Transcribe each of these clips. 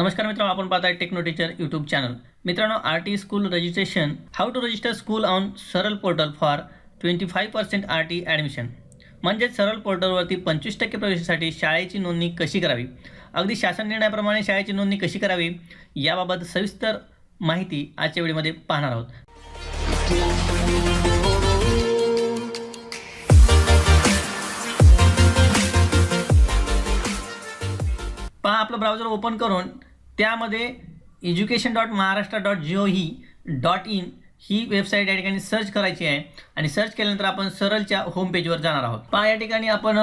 नमस्कार मित्रांनो आपण पाहताय टेक्नो टीचर यूट्यूब चॅनल मित्रांनो R T school registration how to register school on Saral portal for twenty five percent R T admission म्हणजेच सरळ पोर्टलवरती पंचवीस टक्के प्रवेशासाठी शाळेची नोंदणी कशी करावी? अगदी शासन निर्णयाप्रमाणे शाळेची नोंदणी कशी करावी? याबाबत सविस्तर माहिती आजच्या वेळेमध्ये पाहणार आहोत. पहा आपलं ब्राउझर ओपन करून त्यामध्ये education dot Maharashtra dot gov he dot in ही वेबसाईट या ठिकाणी सर्च करायची आहे. आणि सर्च केल्यानंतर आपण सरळच्या होम पेजवर जाणार आहोत. पहा या ठिकाणी आपण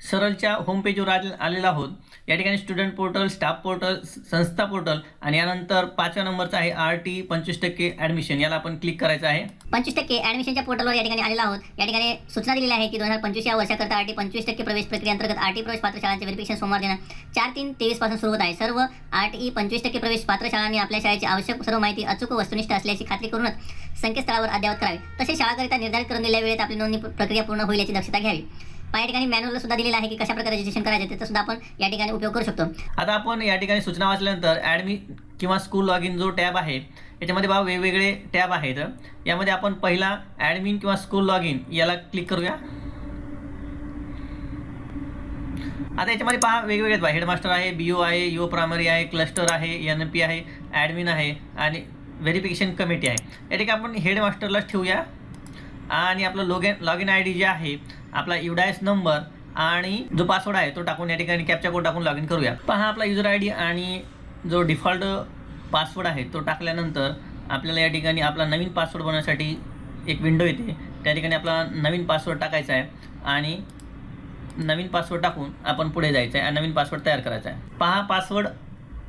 सरळच्या होम पेजवर आले आलेलो आहोत. या ठिकाणी स्टुडंट पोर्टल स्टाफ पोर्टल संस्था पोर्टल आणि यानंतर पाचव्या नंबरचा आहे आर टी पंचवीस टक्के ॲडमिशन याला आपण क्लिक करायचं आहे. पंचवीस टक्के ॲडमिशनच्या पोर्टलवर या ठिकाणी आलेला आहोत. या ठिकाणी सूचना दिलेली आहे की दोन हजार पंचवीस या वर्षाकरता आरटी पंचवीस टक्के प्रवेश प्रक्रियेअंतर्गत आरटी प्रवेश पात्र शाळांचे व्हेरिफिकेशन सोमवार दिनांक चार तीन तेवीसपासून सुरू होत आहे. सर्व आरटीई पंचवीस टक्के प्रवेश पात्र शाळांनी आपल्या शाळेची आवश्यक सर्व माहिती अचूक वस्तुनिष्ठ असल्याची खात्री करूनच संकेतस्थळावर अद्ययावत करावी. तसेच शाळाकरिता निर्धारित करून दिलेल्या वेळेत आपली नोंदणी प्रक्रिया पूर्ण होईल याची दक्षता घ्यावी. या ठिकाणी मॅन्युअल सुद्धा दिलेलं आहे की कशा प्रकारे रजिस्ट्रेशन करायचे त्याचा सुद्धा आपण या ठिकाणी उपयोग करू शकतो. आता आपण या ठिकाणी सूचना वाचल्यानंतर ॲडमि किंवा स्कूल लॉग इन जो टॅब आहे याच्यामध्ये बा वेगवेगळे टॅब आहेत. यामध्ये आपण पहिला ॲडमिन किंवा स्कूल लॉग इन याला क्लिक करूया. आता याच्यामध्ये पहा वेगवेगळे आहेत हेडमास्टर आहे बी ओ आहे यू प्रायमरी आहे क्लस्टर आहे एन पी आहे ॲडमिन आहे आणि व्हेरिफिकेशन कमिटी आहे. या ठिकाणी आपण हेडमास्टरलाच ठेवूया. आणि आपलं log in log in I D जे आहे आपला युडायस नंबर आणि जो पासवर्ड आहे तो टाकून या ठिकाणी कॅप्चा कोड टाकून लॉग इन करूया. पहा आपला युजर आय डी आणि जो डिफॉल्ट पासवर्ड आहे तो टाकल्यानंतर आपल्याला या ठिकाणी आपला नवीन पासवर्ड बनवण्यासाठी एक विंडो येते. त्या ठिकाणी आपला नवीन पासवर्ड टाकायचा आहे आणि नवीन पासवर्ड टाकून आपण पुढे जायचं आहे आणि नवीन पासवर्ड तयार करायचा आहे. पहा पासवर्ड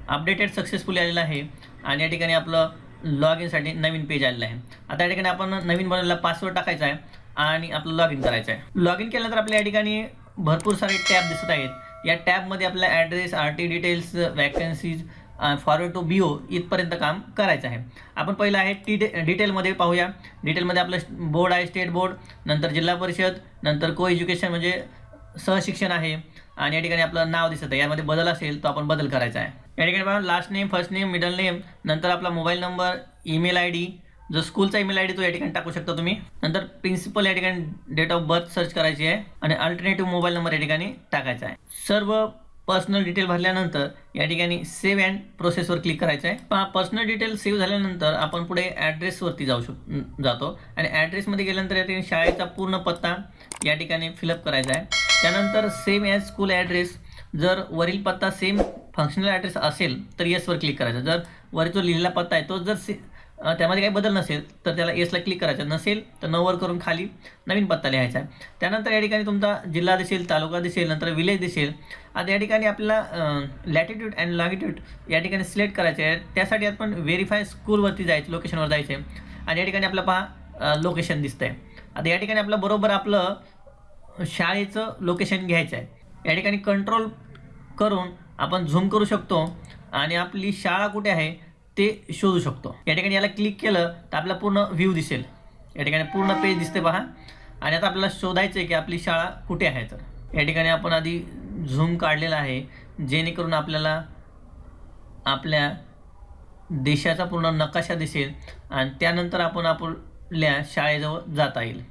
अपडेटेड सक्सेसफुली आलेला आहे आणि या ठिकाणी आपलं लॉग इनसाठी नवीन पेज आलेलं आहे. आता या ठिकाणी आपण नवीन बनवलेला पासवर्ड टाकायचा आहे. आणि आपलं लॉग इन करायचं आहे लॉग इन केल्यानंतर आपल्या या ठिकाणी भरपूर सारे टॅब दिसत आहेत. या टॅबमध्ये आपला address R T details vacancies forward to B O इथपर्यंत काम करायचं आहे. आपण पहिलं आहे टी डिटेलमध्ये पाहूया. डिटेलमध्ये आपलं बोर्ड आहे स्टेट बोर्ड नंतर जिल्हा परिषद नंतर को एज्युकेशन म्हणजे सहशिक्षण आहे. आणि या ठिकाणी आपलं नाव दिसत आहे. यामध्ये बदल असेल तो आपण बदल करायचा आहे. या ठिकाणी last name first name middle name नंतर आपला mobile number email I D जो स्कूलचा ईमेल आय डी तो या ठिकाणी टाकू शकता तुम्ही. नंतर प्रिन्सिपल या ठिकाणी डेट ऑफ बर्थ सर्च करायची आहे आणि अल्टरनेटिव्ह मोबाईल नंबर या ठिकाणी टाकायचा आहे. सर्व पर्सनल डिटेल भरल्यानंतर या ठिकाणी सेव्ह अँड प्रोसेसवर क्लिक करायचं आहे. पहा पर्सनल डिटेल सेव्ह झाल्यानंतर आपण पुढे ॲड्रेसवरती जाऊ शक जातो. आणि ॲड्रेसमध्ये गेल्यानंतर या ठिकाणी शाळेचा पूर्ण पत्ता या ठिकाणी फिलअप करायचा आहे. त्यानंतर सेम ॲज स्कूल ॲड्रेस जर वरील पत्ता सेम फंक्शनल ॲड्रेस असेल तर येसवर क्लिक करायचं. जर वरील जो लिहिलेला पत्ता आहे तो जर से त्यामध्ये काही बदल नसेल तर त्याला एसला क्लिक करायचं. नसेल तर नऊवर करून खाली नवीन पत्ता लिहायचा. आहे त्यानंतर या ठिकाणी तुमचा जिल्हा दिसेल तालुका दिसेल नंतर विलेज दिसेल. आता या ठिकाणी आपल्याला लॅटिट्यूड अँड लॉंगिट्यूड या ठिकाणी सिलेक्ट करायचे आहे त्यासाठी आपण व्हेरीफाय स्कूलवरती जायचं लोकेशनवर जायचं आहे आणि या ठिकाणी आपलं पहा लोकेशन दिसतं आहे आता या ठिकाणी आपलं बरोबर आपलं शाळेचं लोकेशन घ्यायचं आहे. या ठिकाणी कंट्रोल करून आपण झूम करू शकतो. आणि आपली शाळा कुठे आहे? ते शोधू शकतो. या ठिकाणी याला क्लिक केलं तर आपला पूर्ण व्ह्यू दिसेल. या ठिकाणी पूर्ण पेज दिसते पहा आणि आता आपल्याला शोधायचं आहे की आपली शाळा कुठे आहे तर. या ठिकाणी आपण आधी झूम काढलेला आहे जेणेकरून आपल्याला आपल्या देशाचा पूर्ण नकाशा दिसेल आणि त्यानंतर आपण आपल्या शाळेजवळ जाता येईल.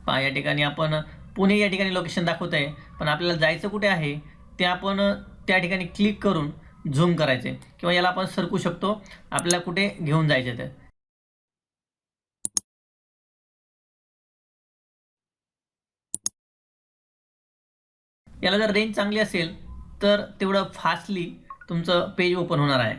पहा या ठिकाणी आपण पुणे या ठिकाणी लोकेशन दाखवत आहे पण आपल्याला जायचं कुठे आहे ते आपण त्या ठिकाणी क्लिक करून झूम करायचे किंवा याला आपण सरकू शकतो आपल्याला कुठे घेऊन जायचे ते. याला जर रेंज चांगली असेल तर तेवढं फास्टली तुमचं पेज ओपन होणार आहे.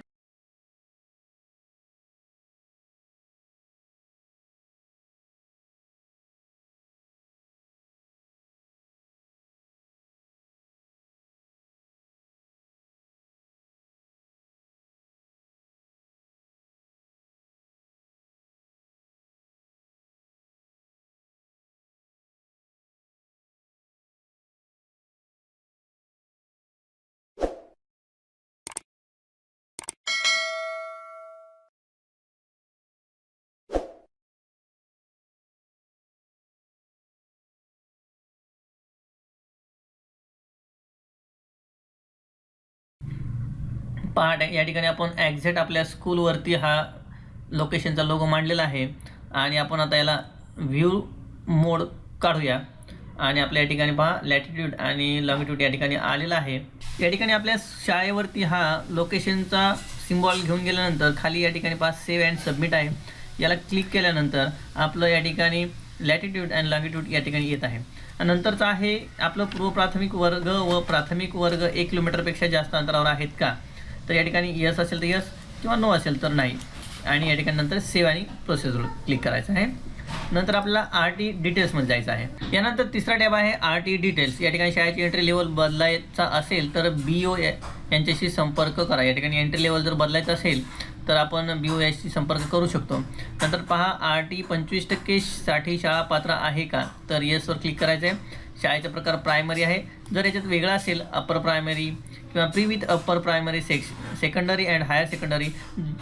पहा या ठिकाणी आपण ॲक्झॅक्ट आपल्या स्कूलवरती हा लोकेशनचा लोगो मांडलेला आहे. आणि आपण आता याला व्ह्यू मोड काढूया. आणि आपल्या या ठिकाणी पहा लॅटिट्यूड आणि लॉंगिट्यूड या ठिकाणी आलेला आहे. या ठिकाणी आपल्या शाळेवरती हा लोकेशनचा सिम्बॉल घेऊन गेल्यानंतर खाली या ठिकाणी पहा सेव्ह अँड सबमिट आहे. याला क्लिक केल्यानंतर आपलं या ठिकाणी लॅटिट्यूड अँड लॉंगिट्यूड या ठिकाणी येत आहे. नंतरचं आहे आपलं पूर्व प्राथमिक वर्ग व प्राथमिक वर्ग एक किलोमीटरपेक्षा जास्त अंतरावर आहेत का? तर या ठिकाणी यस असेल तर यस किंवा नो असेल तर नाही. आणि या ठिकाणी नंतर सेव्ह आणि प्रोसेसवर क्लिक करायचं आहे. नंतर आपल्याला आर टी डिटेल्समध्ये जायचं आहे. यानंतर तिसरा टॅब आहे आर टी डिटेल्स या ठिकाणी शाळेची एंट्री लेवल बदलायचा असेल तर बी ओ यांच्याशी संपर्क करा. या ठिकाणी एंट्री लेवल जर बदलायचं असेल तर आपण बी ओ एसशी संपर्क करू शकतो. नंतर पहा आर टी पंचवीस टक्के साठी शाळा पात्र आहे का? तर येसवर क्लिक करायचं आहे शाळेचा प्रकार प्रायमरी आहे. जर याच्यात वेगळा असेल अप्पर प्रायमरी किंवा प्री विथ अप्पर प्रायमरी सेक्श सेकंडरी अँड हायर सेकंडरी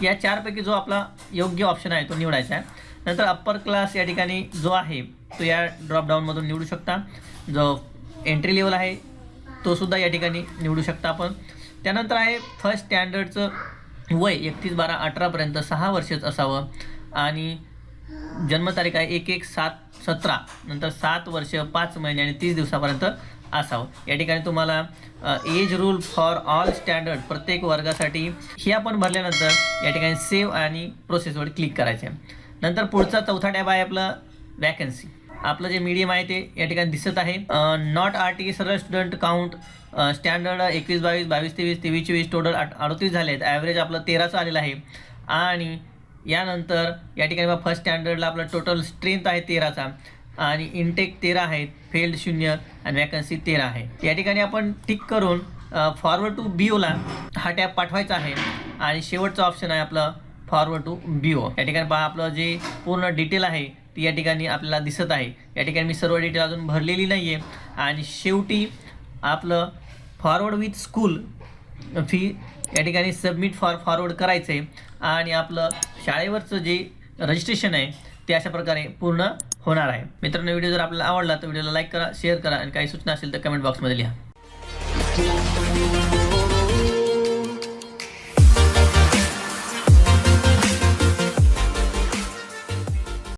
या चारपैकी जो आपला योग्य ऑप्शन आहे तो निवडायचा आहे. नंतर अप्पर क्लास या ठिकाणी जो आहे तो या ड्रॉपडाऊनमधून निवडू शकता. जो एंट्री लेवल आहे तो सुद्धा या ठिकाणी निवडू शकता आपण. त्यानंतर आहे फर्स्ट स्टँडर्डचं वय एकतीस बारा अठरापर्यंत सहा वर्षच असावं. आणि जन्मतारीख आहे एक एक सात सतरा नंतर सात वर्ष पाच महिने आणि तीस दिवसापर्यंत असावं. या ठिकाणी तुम्हाला age rule for all standard प्रत्येक वर्गासाठी हे आपण भरल्यानंतर या ठिकाणी सेव्ह आणि प्रोसेसवर क्लिक करायचं. आहे नंतर पुढचा चौथा टॅब आहे आपलं वॅकन्सी आपलं जे मीडियम आहे ते या ठिकाणी दिसत आहे. Not R T Saral student count standard एकवीस बावीस बावीस तेवीस तेवीस चोवीस टोटल आठ अडतीस झाले आहेत ॲव्हरेज आपलं तेराचं आलेलं आहे. आणि यानंतर या ठिकाणी फर्स्ट स्टँडर्डला आपलं टोटल स्ट्रेंथ आहे तेराचा आणि इनटेक तेरा आहेत फेल्ड शून्य आणि वॅकन्सी तेरा आहे. या ठिकाणी आपण टिक करून फॉरवर्ड टू बी ओला हा टॅब पाठवायचा आहे आणि शेवटचं ऑप्शन आहे आपलं फॉरवर्ड टू बी ओ या ठिकाणी पहा आपलं जे पूर्ण डिटेल आहे ती या ठिकाणी आपल्याला दिसत आहे. या ठिकाणी मी सर्व डिटेल अजून भरलेली नाही आहे आणि शेवटी आपलं फॉरवर्ड विथ स्कूल फी या ठिकाणी सबमिट फॉर फॉरवर्ड करायचं आहे आणि आपलं शाळेवरचं जे रजिस्ट्रेशन आहे ते अशा प्रकारे पूर्ण होणार आहे. मित्रांनो व्हिडिओ जर आपल्याला आवडला तर व्हिडिओला लाईक करा शेअर करा आणि काही सूचना असेल तर कमेंट बॉक्समध्ये लिहा.